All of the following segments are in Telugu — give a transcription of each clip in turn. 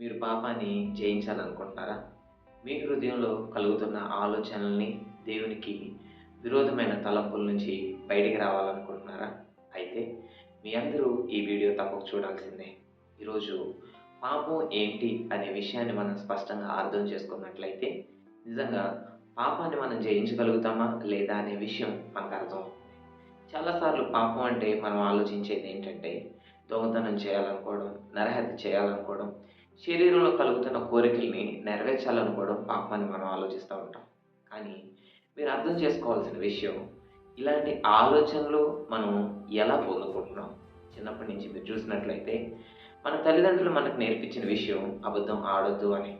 మీరు పాపాన్ని జయించాలనుకుంటున్నారా? మీ హృదయంలో కలుగుతున్న ఆలోచనల్ని దేవునికి విరోధమైన తలంపుల నుంచి బయటికి రావాలనుకుంటున్నారా? అయితే మీ అందరూ ఈ వీడియో తప్పక చూడాల్సిందే. ఈరోజు పాపం ఏంటి అనే విషయాన్ని మనం స్పష్టంగా అర్థం చేసుకున్నట్లయితే నిజంగా పాపాన్ని మనం జయించగలుగుతామా లేదా అనే విషయం మనకు అర్థం చాలాసార్లు పాపం అంటే మనం ఆలోచించేది ఏంటంటే దొంగతనం చేయాలనుకోవడం నరహత్య చేయాలనుకోవడం శరీరంలో కలుగుతున్న కోరికల్ని నెరవేర్చాలనుకోవడం పాపాన్ని మనం ఆలోచిస్తూ ఉంటాం. కానీ మీరు అర్థం చేసుకోవాల్సిన విషయం ఇలాంటి ఆలోచనలు మనం ఎలా పొందుకుంటున్నాం? చిన్నప్పటి నుంచి మీరు చూసినట్లయితే మన తల్లిదండ్రులు మనకు నేర్పించిన విషయం అబద్ధం ఆడొద్దు అని.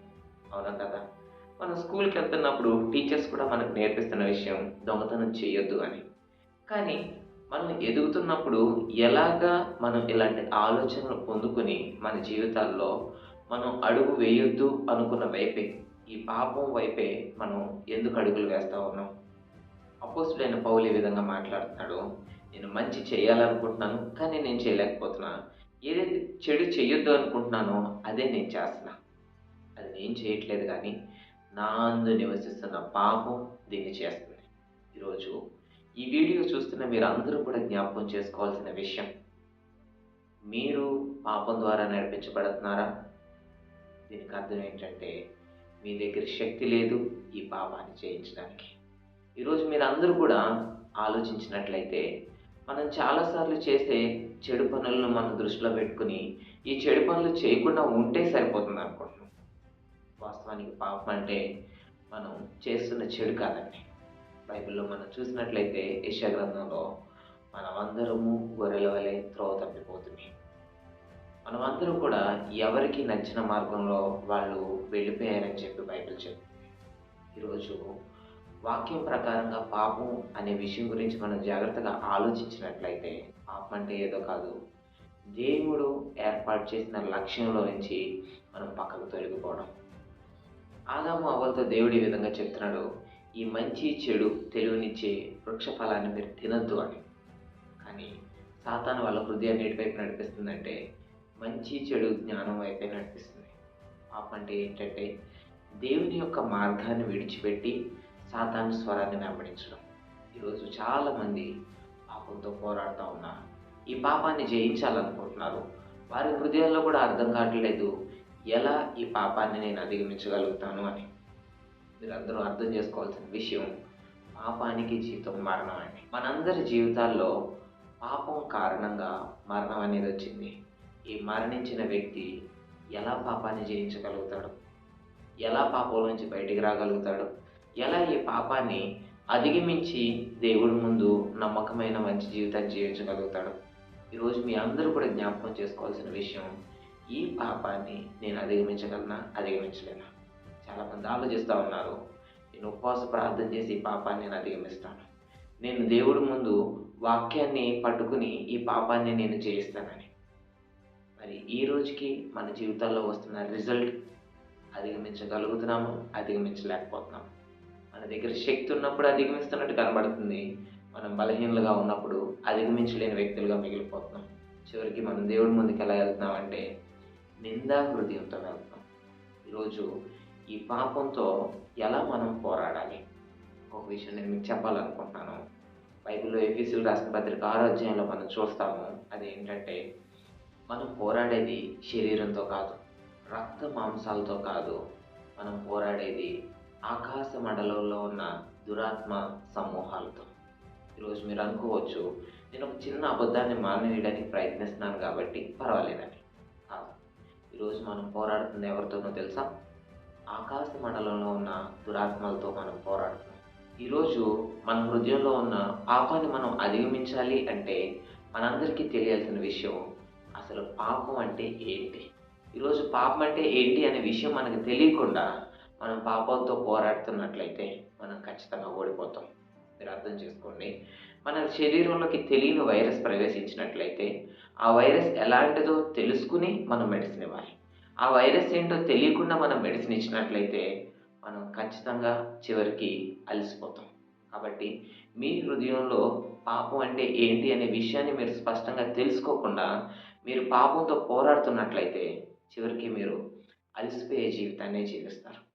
అవునా కదా? మనం స్కూల్కి వెళ్తున్నప్పుడు టీచర్స్ కూడా మనకు నేర్పిస్తున్న విషయం దొంగతనం చేయొద్దు అని. కానీ మనం ఎదుగుతున్నప్పుడు ఎలాగా మనం ఇలాంటి ఆలోచనలు పొందుకొని మన జీవితాల్లో మనం అడుగు వేయొద్దు అనుకున్న వైపే ఈ పాపం వైపే మనం ఎందుకు అడుగులు వేస్తూ ఉన్నాం? అపోసుడైన పౌలు ఈ విధంగా మాట్లాడుతున్నాడు. నేను మంచి చేయాలనుకుంటున్నాను కానీ నేను చేయలేకపోతున్నా. ఏదైతే చెడు చేయొద్దు అనుకుంటున్నానో అదే నేను చేస్తున్నా. అది నేను చేయట్లేదు కానీ నా అందు నివసిస్తున్న పాపం దీన్ని చేస్తుంది. ఈరోజు ఈ వీడియో చూస్తున్న మీరు అందరూ కూడా జ్ఞాపకం చేసుకోవాల్సిన విషయం మీరు పాపం ద్వారా నడిపించబడుతున్నారా? దీనికి అర్థం ఏంటంటే మీ దగ్గర శక్తి లేదు ఈ పాపాన్ని చేయించడానికి. ఈరోజు మీరు అందరూ కూడా ఆలోచించినట్లయితే మనం చాలాసార్లు చేసే చెడు పనులను మనం దృష్టిలో పెట్టుకుని ఈ చెడు పనులు చేయకుండా ఉంటే సరిపోతుంది అనుకుంటున్నాం. వాస్తవానికి పాపం అంటే మనం చేస్తున్న చెడు కాదండి. బైబిల్లో మనం చూసినట్లయితే యశ గ్రంథంలో మనమందరము గొర్రెల వలె త్రోవ తప్పిపోతుంది మనమందరూ కూడా ఎవరికి నచ్చిన మార్గంలో వాళ్ళు వెళ్ళిపోయారని చెప్పి బైబిల్ చెప్తుంది ఈరోజు వాక్యం ప్రకారంగా పాపం అనే విషయం గురించి మనం జాగ్రత్తగా ఆలోచించినట్లయితే పాపం అంటే ఏదో కాదు. దేవుడు ఏర్పాటు చేసిన లక్ష్యంలో నుంచి మనం పక్కకు తొలగిపోవడం. ఆదాము అవ్వలతో దేవుడు ఈ విధంగా చెప్తున్నాడు ఈ మంచి చెడు తెలివినిచ్చే వృక్ష ఫలాన్ని మీరు తినద్దు అని. కానీ సాతాను వాళ్ళ హృదయాన్ని ఎటువైపు నడిపిస్తుందంటే మంచి చెడు జ్ఞానం అయితే కనిపిస్తుంది. పాప అంటే ఏంటంటే దేవుని యొక్క మార్గాన్ని విడిచిపెట్టి సాతాను స్వరాన్ని వెంబడించడం. ఈరోజు చాలామంది పాపంతో పోరాడుతూ ఉన్నారు. ఈ పాపాన్ని జయించాలనుకుంటున్నారు. వారి హృదయాల్లో కూడా అర్థం కావట్లేదు ఎలా ఈ పాపాన్ని నేను అధిగమించగలుగుతాను అని. మీరందరూ అర్థం చేసుకోవాల్సిన విషయం పాపానికి జీవితం మరణం అండి. మనందరి జీవితాల్లో పాపం కారణంగా మరణం అనేది వచ్చింది. ఈ మరణించిన వ్యక్తి ఎలా పాపాన్ని జయించగలుగుతాడు? ఎలా పాపం నుంచి బయటికి రాగలుగుతాడు? ఎలా ఈ పాపాన్ని అధిగమించి దేవుడి ముందు నమ్మకమైన మంచి జీవితాన్ని జీవించగలుగుతాడు? ఈరోజు మీ అందరూ కూడా జ్ఞాపకం చేసుకోవాల్సిన విషయం ఈ పాపాన్ని నేను అధిగమించగలనా? అధిగమించలేనా? చాలామంది ఆలోచిస్తూ ఉన్నారు నేను ఉపవాస ప్రార్థన చేసి ఈ పాపాన్ని నేను అధిగమిస్తాను. నేను దేవుడి ముందు వాక్యాన్ని పట్టుకుని ఈ పాపాన్ని నేను జయిస్తానని. మరి ఈ రోజుకి మన జీవితాల్లో వస్తున్న రిజల్ట్ అధిగమించగలుగుతున్నాము అధిగమించలేకపోతున్నాము. మన దగ్గర శక్తి ఉన్నప్పుడు అధిగమిస్తున్నట్టు కనబడుతుంది. మనం బలహీనలుగా ఉన్నప్పుడు అధిగమించలేని వ్యక్తులుగా మిగిలిపోతున్నాం. చివరికి మనం దేవుడి ముందుకు ఎలా వెళ్తున్నామంటే నిందా హృదయంతో వెళ్తున్నాం. ఈరోజు ఈ పాపంతో ఎలా మనం పోరాడాలి? ఒక విషయం నేను మీకు చెప్పాలనుకుంటున్నాను. బైబిల్లో ఎఫీసీలు రాసిన పత్రిక ఆరో అధ్యాయంలో మనం చూస్తాము. అది ఏంటంటే మనం పోరాడేది శరీరంతో కాదు రక్త మాంసాలతో కాదు. మనం పోరాడేది ఆకాశ మండలంలో ఉన్న దురాత్మ సమూహాలతో. ఈరోజు మీరు అనుకోవచ్చు నేను ఒక చిన్న అబద్ధాన్ని మానేయడానికి ప్రయత్నిస్తున్నాను కాబట్టి పర్వాలేదని కాదు ఈరోజు మనం పోరాడుతుంది ఎవరితోనో తెలుసా? ఆకాశ మండలంలో ఉన్న దురాత్మలతో మనం పోరాడుతున్నాం. ఈరోజు మన హృదయంలో ఉన్న పాపాన్ని మనం అధిగమించాలి అంటే మనందరికీ తెలియాల్సిన విషయం అసలు పాపం అంటే ఏంటి? ఈరోజు పాపం అంటే ఏంటి అనే విషయం మనకు తెలియకుండా మనం పాపంతో పోరాడుతున్నట్లయితే మనం ఖచ్చితంగా ఓడిపోతాం. మీరు అర్థం చేసుకోండి. మన శరీరంలోకి తెలియని వైరస్ ప్రవేశించినట్లయితే ఆ వైరస్ ఎలాంటిదో తెలుసుకుని మనం మెడిసిన్ ఇవ్వాలి. ఆ వైరస్ ఏంటో తెలియకుండా మనం మెడిసిన్ ఇచ్చినట్లయితే మనం ఖచ్చితంగా చివరికి అలసిపోతాం. కాబట్టి మీ హృదయంలో పాపం అంటే ఏంటి అనే విషయాన్ని మీరు స్పష్టంగా తెలుసుకోకుండా మీరు పాపంతో పోరాడుతున్నట్లయితే చివరికి మీరు అలసిపోయే జీవితాన్ని జీవిస్తారు.